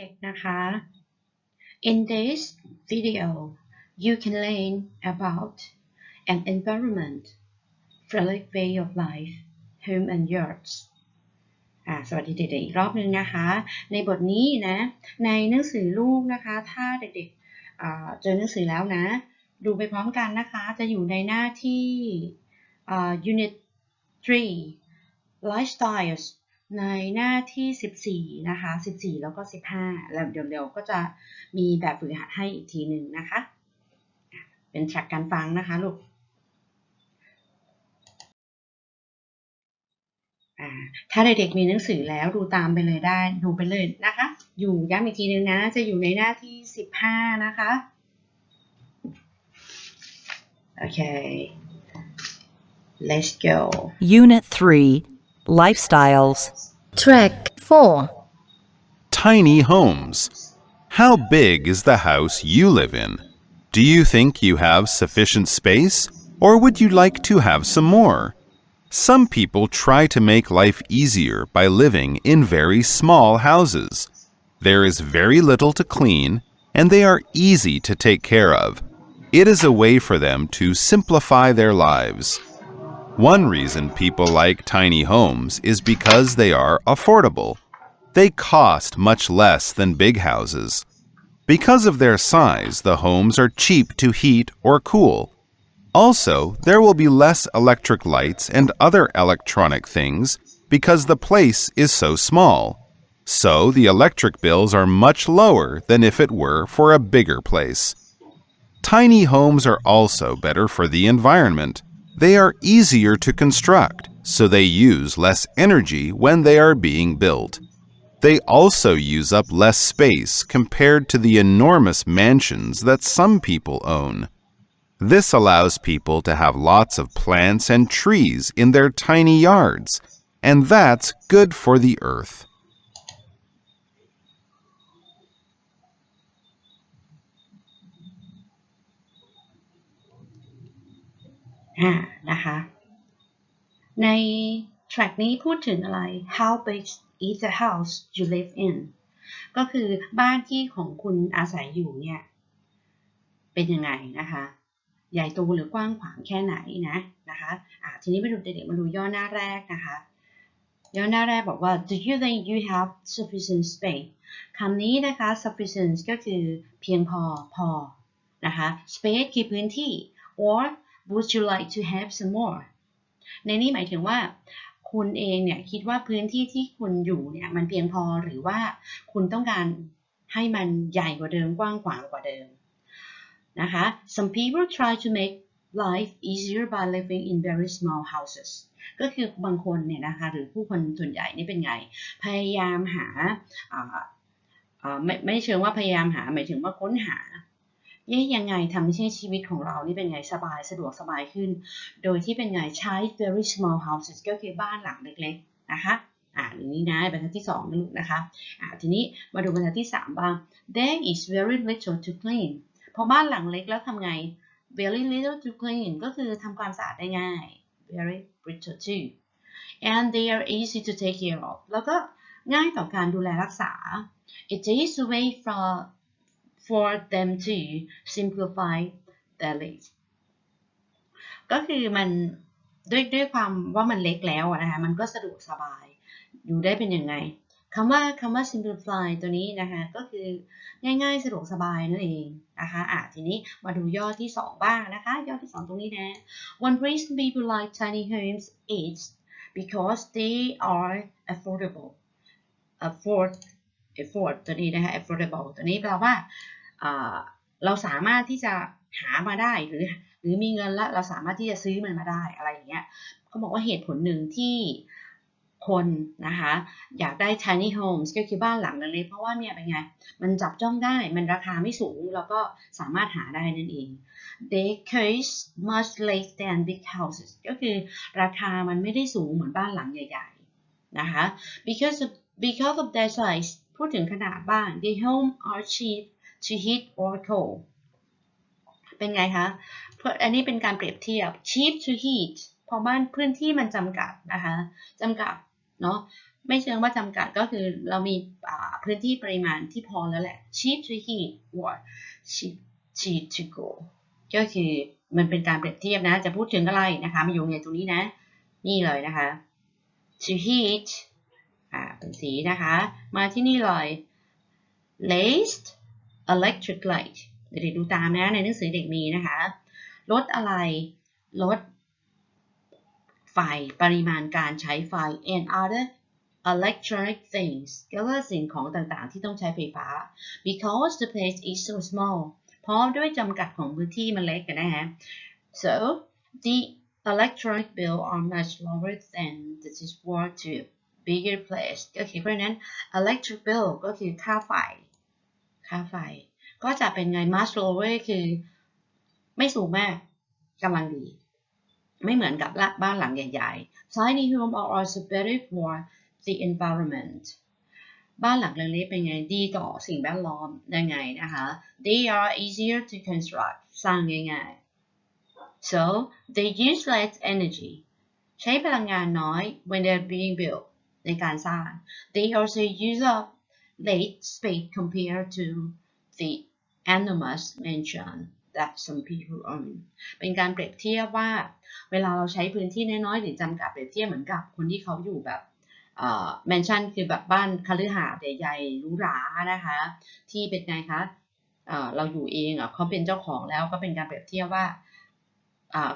ด็กๆนะคะ In this video you can learn about an environment friendly way of life home and yours อ่าสวัสดีเด็กๆอีกรอบนึงนะคะ ในบทนี้นะ ในหนังสือลูกนะคะ ถ้าเด็กๆเจอหนังสือแล้วนะ ดูไปพร้อมกันนะคะ จะอยู่ในหน้าที่อ่า unit 3 lifestyles ในหน้าที่ 14 นะคะ 14 แล้วก็ 15 แล้วเดี๋ยวๆก็จะมีแบบฝึกหัดให้อีกทีหนึ่งนะคะ เป็นแทร็กการฟังนะคะลูกอ่าถ้าเด็กๆมีหนังสือแล้วดูตามไปเลยได้ดูไปเลยนะคะ อยู่ย้ำอีกทีนึงนะ จะอยู่ในหน้าที่ 15 นะคะ โอเค let's go Unit 3 Lifestyles. Track 4. Tiny homes. How big is the house you live in? Do you think you have sufficient space, or would you like to have some more? Some people try to make life easier by living in very small houses. There is very little to clean, and they are easy to take care of. It is a way for them to simplify their lives. One reason people like tiny homes is because they are affordable. They cost much less than big houses. Because of their size, the homes are cheap to heat or cool. Also, there will be less electric lights and other electronic things because the place is so small. So, the electric bills are much lower than if it were for a bigger place. Tiny homes are also better for the environment. They are easier to construct, so they use less energy when they are being built. They also use up less space compared to the enormous mansions that some people own. This allows people to have lots of plants and trees in their tiny yards, and that's good for the earth. อ่านะคะ ใน track นี้พูดถึงอะไร how big is the house you live in ก็คือบ้านที่ของคุณอาศัยอยู่เนี่ย เป็นยังไงนะคะ ใหญ่โตหรือกว้างขวางแค่ไหนนะนะคะอ่าทีนี้มาดูเด็กๆมาดูย่อหน้าแรกนะคะ ย่อหน้าแรกบอกว่า do you think you have sufficient space คำนี้นะคะ sufficient ก็คือเพียงพอพอนะคะ space คือพื้นที่ or would you like to have some more ในนี้หมายถึงว่า คุณเองเนี่ยคิดว่าพื้นที่ที่คุณอยู่เนี่ยมันเพียงพอหรือว่าคุณต้องการให้มันใหญ่กว่าเดิมกว้างขวางกว่าเดิมนะคะ some people try to make life easier by living in very small houses ก็คือบางคนเนี่ยนะคะหรือผู้คนส่วนใหญ่นี่เป็นไง พยายามหาาาไม่ไม่เชิงว่าพยายามหาหมายถึงว่าค้นหา เอ๊ะยังไงทำให้ชีวิตของเรานี่เป็นไงสบายสะดวกสบายขึ้น โดยที่เป็นไงใช้ very small houses ก็คือบ้านหลังเล็กๆ นะคะอ่าอย่างนี้นะบรรทัดที่สองนะลูกนะคะอ่าทีนี้มาดูบรรทัดที่สามบ้าง there is very little to clean พอบ้านหลังเล็กแล้วทำไง very little to clean ก็คือทำความสะอาดได้ง่าย very little too and they are easy to take care of แล้วก็ง่ายต่อการดูแลรักษา it is a way from for them to simplify their lives ก็คือมันด้วยด้วยความว่ามันเล็กแล้วนะคะมันก็สะดวกสบายอยู่ได้เป็นยังไงคำว่าคำว่า simplify ตัวนี้นะคะก็คือง่ายๆ สะดวกสบายนั่นเองนะคะอะทีนี้มาดูย่อที่ 2 บ้างนะคะ ย่อที่ 2 ตรงนี้นะ one reason people like tiny homes is because they are affordable afford afford ตัวนี้นะคะ affordable ตัวนี้แปลว่า เราสามารถที่จะหามาได้หรือ หรือมีเงินแล้วเราสามารถที่จะซื้อมันมาได้อะไรอย่างเงี้ยเขาบอกว่าเหตุผลหนึ่งที่คนนะคะอยากได้ tiny homes ก็คือบ้านหลังเล็กๆเพราะว่าเนี่ยเป็นไง มันจับจ้องได้มันราคาไม่สูง แล้วก็สามารถหาได้นั่นเอง they cost much less than big houses ก็คือราคามันไม่ได้สูงเหมือนบ้านหลังใหญ่ๆนะคะ because of because of their size พูดถึงขนาดบ้าน the home are cheap to heat or cold เป็นไงคะ เพราะอันนี้เป็นการเปรียบเทียบ cheap to heat พอบ้านพื้นที่มันจำกัดนะคะจำกัดเนาะไม่เชิงว่าจำกัดก็คือเรามีพื้นที่ปริมาณที่พอแล้วแหละ cheap to heat or cheap cheap to go ก็คือมันเป็นการเปรียบเทียบนะ จะพูดถึงอะไรนะคะมาอยู่ในตรงนี้นะ นี่เลยนะคะ to heat อ่าเป็นสีนะคะ มาที่นี่เลย laced electric light เด็กๆดูตามนะในหนังสือเด็กมีนะคะลดอะไรลดไฟปริมาณการใช้ไฟ and other electronic things ก็คือสิ่งของต่างๆ ที่ต้องใช้ไฟฟ้า because the place is so small เพราะด้วยจำกัดของพื้นที่มันเล็กกันนะฮะ so the electronic bill are much lower than the transport to bigger place ก็คือเพราะนั้น electric bill ก็คือค่าไฟ ค่าไฟ ก็จะเป็นไง much lower คือไม่สูงมากกำลังดี ไม่เหมือนกับบ้านหลังใหญ่ๆ tiny home are also better for the environment บ้านหลังเล็กๆเป็นไงดีต่อสิ่งแวดล้อมยังไงนะคะ they are easier to construct สร้างง่ายๆ so they use less energy ใช้พลังงานน้อย when they're being built ในการสร้าง they also use up less space compared to the enormous mansion that some people own เป็นการเปรียบเทียบว่า เวลาเราใช้พื้นที่น้อยๆหรือจำกัดเปรียบเทียบเหมือนกับคนที่เขาอยู่แบบแมนชั่นคือแบบบ้านคฤหาสน์ใหญ่ๆหรูหรานะคะ ที่เป็นไงคะเเราอยู่เองอะเขาเป็นเจ้าของแล้วก็เป็นการเปรียบเทียบว่า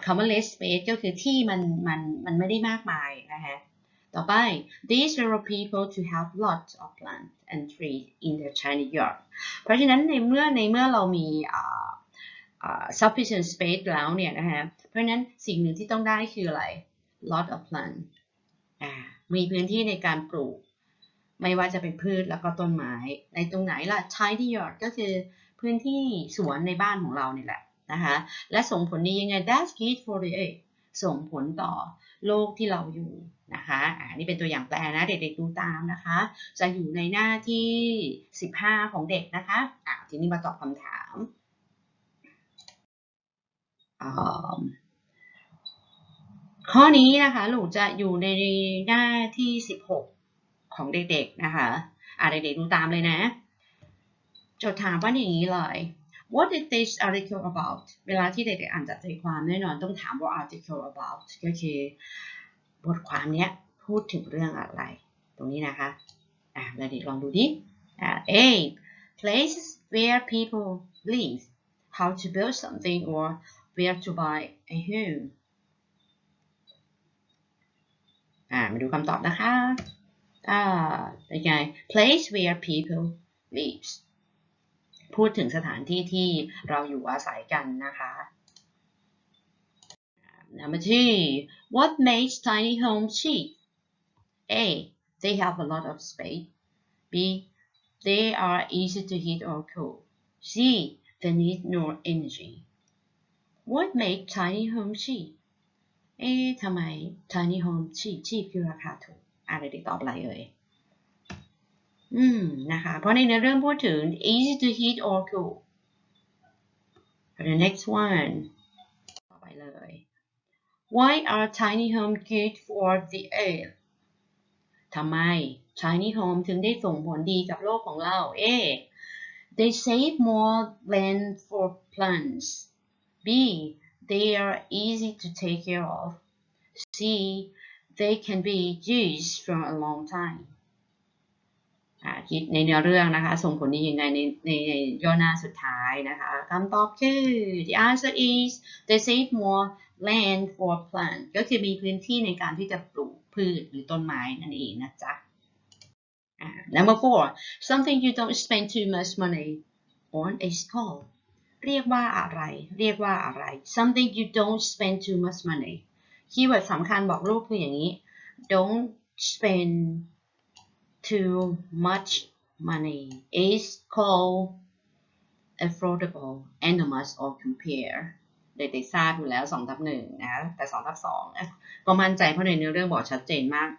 คำว่า less space ก็คือที่มันมันมันไม่ได้มากมายนะคะ ต่อไป these are people to have lots of plants and trees in their tiny yard เพราะฉะนั้นในเมื่อในเมื่อเรามี sufficient space แล้วเนี่ยนะคะเพราะฉะนั้นสิ่งหนึ่งที่ต้องได้คืออะไร lot of plant มีพื้นที่ในการปลูก ไม่ว่าจะเป็นพืชแล้วก็ต้นไม้ ในตรงไหนล่ะ tiny yard ก็คือพื้นที่สวนในบ้านของเราเนี่ยแหละนะคะ และส่งผลดียังไง that's good for the earth ส่งผลต่อโลกที่เราอยู่นะคะอ่านี่เป็นตัวอย่างแปลนะเด็กๆดูตามนะคะ จะอยู่ในหน้าที่ 15 ของเด็กนะคะอ่าทีนี้มาตอบคำถามข้อนี้นะคะหลูกจะอยู่ในหน้าที่ 16 ของเด็กๆนะคะอ่าเด็กๆดูตามเลยนะ จดถามว่าอย่างนี้เลย What is this article about เวลาที่เด็กๆอ่านจัดใจความแน่นอนต้องถามว่า article about ก็คือบทความเนี้ยพูดถึงเรื่องอะไร ตรงนี้นะคะอ่าเด็กลองดูดิอ่า A places where people live how to build something or where to buy a home อ่ามาดูคำตอบนะคะอ่าเป็นไง place where people lives พูดถึงสถานที่ที่เราอยู่อาศัยกันนะคะ Number two, what makes tiny homes cheap? A. They have a lot of space. B. They are easy to heat or cool. C. They need no energy. What makes tiny homes cheap? เอ๊ะทำไม tiny home cheap cheap คือราคาถูกอะไรดีตอบอะไรเอ่ย อืมนะคะ เพราะในเรื่องพูดถึง easy to heat or cool the next one ต่อไปเลย why are tiny home good for the earth ทำไม tiny home ถึงได้ส่งผลดีกับโลกของเรา A they save more land for plants B they are easy to take care of C they can be used for a long time คิดในเนื้อเรื่องนะคะ ส่งผลดียังไงในในในย่อหน้าสุดท้ายนะคะคำตอบคือ the answer is they save more land for plant ก็คือมีพื้นที่ในการที่จะปลูกพืชหรือต้นไม้นั่นเองนะจ๊ะ number four something you don't spend too much money on is called เรียกว่าอะไร เรียกว่าอะไร something you don't spend too much money คีย์เวิร์ดสำคัญบอกลูกคืออย่างนี้ don't spend too much money is called affordable enormous or compare เด็กๆทราบอยู่แล้ว2ทับหนึ่งนะ แต่2ทับสองก็มั่นใจเพราะในเนื้อเรื่องบอกชัดเจนมาก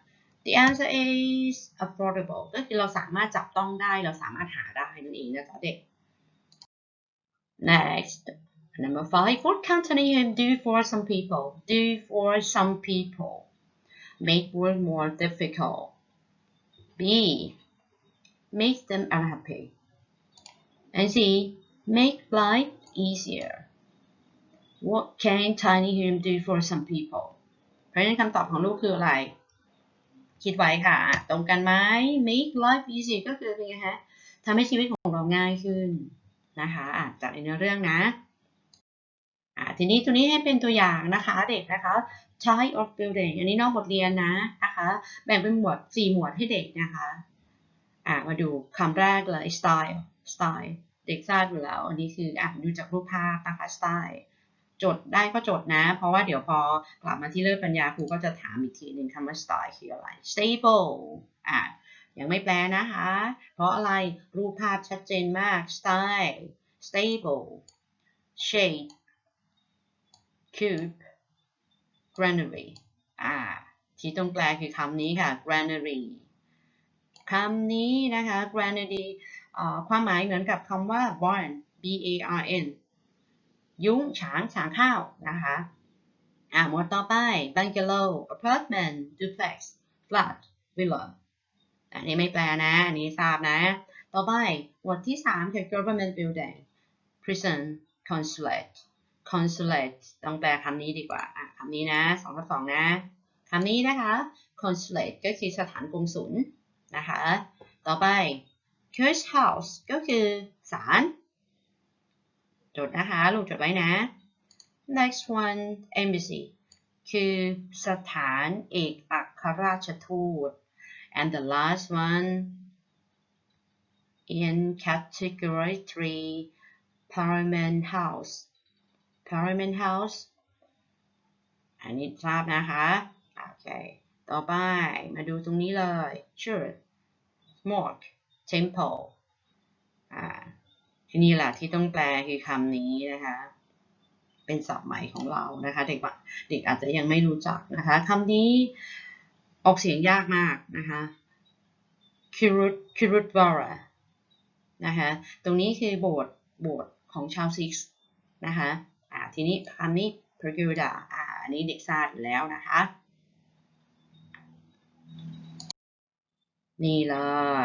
the answer is affordable ก็คือเราสามารถจับต้องได้ เราสามารถหาได้นั่นเองนะจ๊ะเด็ก next number five what can tiny home do for some people do for some people make work more difficult B makes them unhappy and C make life easier what can tiny home do for some people เพราะฉะนั้นคำตอบของลูกคืออะไร คิดไว้ค่ะ ตรงกันไหม make life easier ก็คือเป็นไงฮะทำให้ชีวิตของเราง่ายขึ้นนะคะอะจากในเนื้อเรื่องนะ อ่าทีนี้ตัวนี้ให้เป็นตัวอย่างนะคะเด็กนะคะ type of building อันนี้นอกบทเรียนนะนะคะ แบ่งเป็นหมวด 4 หมวดให้เด็กนะคะอ่ามาดูคำแรกเลย style style เด็กทราบอยู่แล้ว อันนี้คืออะดูจากรูปภาพนะคะ style จดได้ก็จดนะ เพราะว่าเดี๋ยวพอกลับมาที่เลิศปัญญาครูก็จะถามอีกทีหนึ่งคำว่า style คืออะไร stable อะยังไม่แปลนะคะ เพราะอะไรรูปภาพชัดเจนมาก style stable shade cube granary อ่าที่ต้องแปลคือคำนี้ค่ะ granary คำนี้นะคะ granary ความหมายเหมือนกับคำว่า barn b a r n ยุ้งฉางฉางข้าวนะคะอ่าหมวดต่อไป bungalow apartment duplex flat villa อันนี้ไม่แปลนะ อันนี้ทราบนะ ต่อไปหมวดที่3คือ government building prison consulate consulate ต้องแปลคำนี้ดีกว่าคำนี้นะสองกับสองนะคำนี้นะคะ consulate ก็คือสถานกงสุลนะคะ ต่อไป church house ก็คือศาลจดนะคะ ลูกจดไว้นะ next one embassy คือสถานเอกอัครราชทูต and the last one in category 3 parliament house parliament house อันนี้ทราบนะคะโอเคต่อไปมาดูตรงนี้เลย church mosque temple อ่าที่นี้แหละที่ต้องแปลคือคำนี้นะคะเป็นศัพท์ใหม่ของเรานะคะเด็กบะเด็กอาจจะยังไม่รู้จักนะคะคำนี้ออกเสียงยากมากนะคะ kirut kirutwara นะคะตรงนี้คือโบสถ์โบสถ์ของชาวซิกส์นะคะ อ่าทีนี้คำนี้ perguda อ่าอันนี้เด็กทราบอยู่แล้วนะคะ นี่เล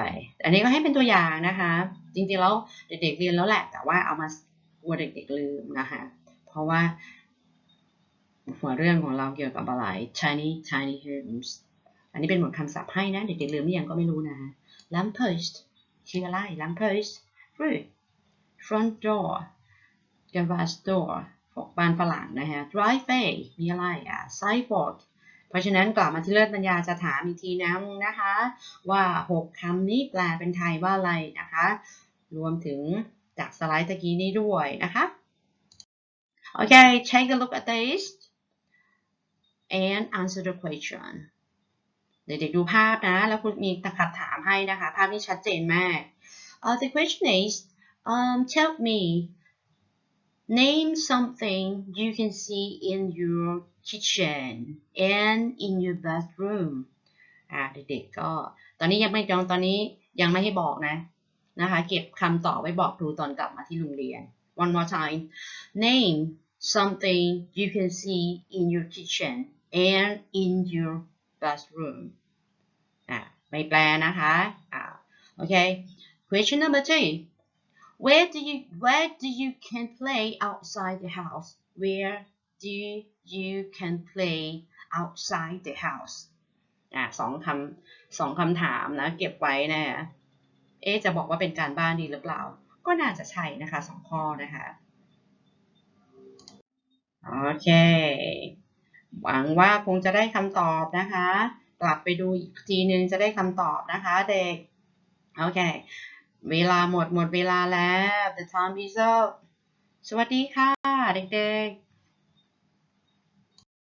ย อันนี้ก็ให้เป็นตัวอย่างนะคะ จริงๆแล้วเด็กๆเรียนแล้วแหละ แต่ว่าเอามากลัวเด็กๆลืมนะคะ เพราะว่าหัวเรื่องของเราเกี่ยวกับอะไร tiny tiny homes อันนี้เป็นหมดคำศัพท์ให้นะ เด็กๆลืมหรือยังก็ไม่รู้นะ lamppost คืออะไร lamppost roof front door garage door ของบ้านฝรั่งนะฮะ driveway มีอะไรอะ sidewalk เพราะฉะนั้นกลับมาที่เลิศปัญญาจะถามอีกทีนะนะคะ ว่า 6คำนี้แปลเป็นไทยว่าอะไรนะคะ รวมถึงจากสไลด์ตะกี้นี้ด้วยนะคะโอเค take a look at this and answer the question เด็กๆดูภาพนะ แล้วคุณมีคำถามให้นะคะ ภาพนี้ชัดเจนมาก uh, the question is um, tell me name something you can see in your kitchen and in your bathroom อ่าเด็กๆก็ ตอนนี้ยังไม่จองตอนนี้ยังไม่ให้บอกนะนะคะ เก็บคำตอบไว้บอกครูตอนกลับมาที่โรงเรียน one more time name something you can see in your kitchen and in your bathroom อ่าไม่แปลนะคะอ่าโอเค question number two where do you where do you can play outside the house where do you can play outside the house อ่าสองคำสองคำถามนะ เก็บไว้นะเอ๊ะจะบอกว่าเป็นการบ้านดีหรือเปล่า ก็น่าจะใช่นะคะสองข้อนะคะโอเค หวังว่าคงจะได้คำตอบนะคะ กลับไปดูอีกทีนึงจะได้คำตอบนะคะเด็กโอเค เวลาหมดหมดเวลาแล้ว the time is up สวัสดีค่ะ เด็กๆ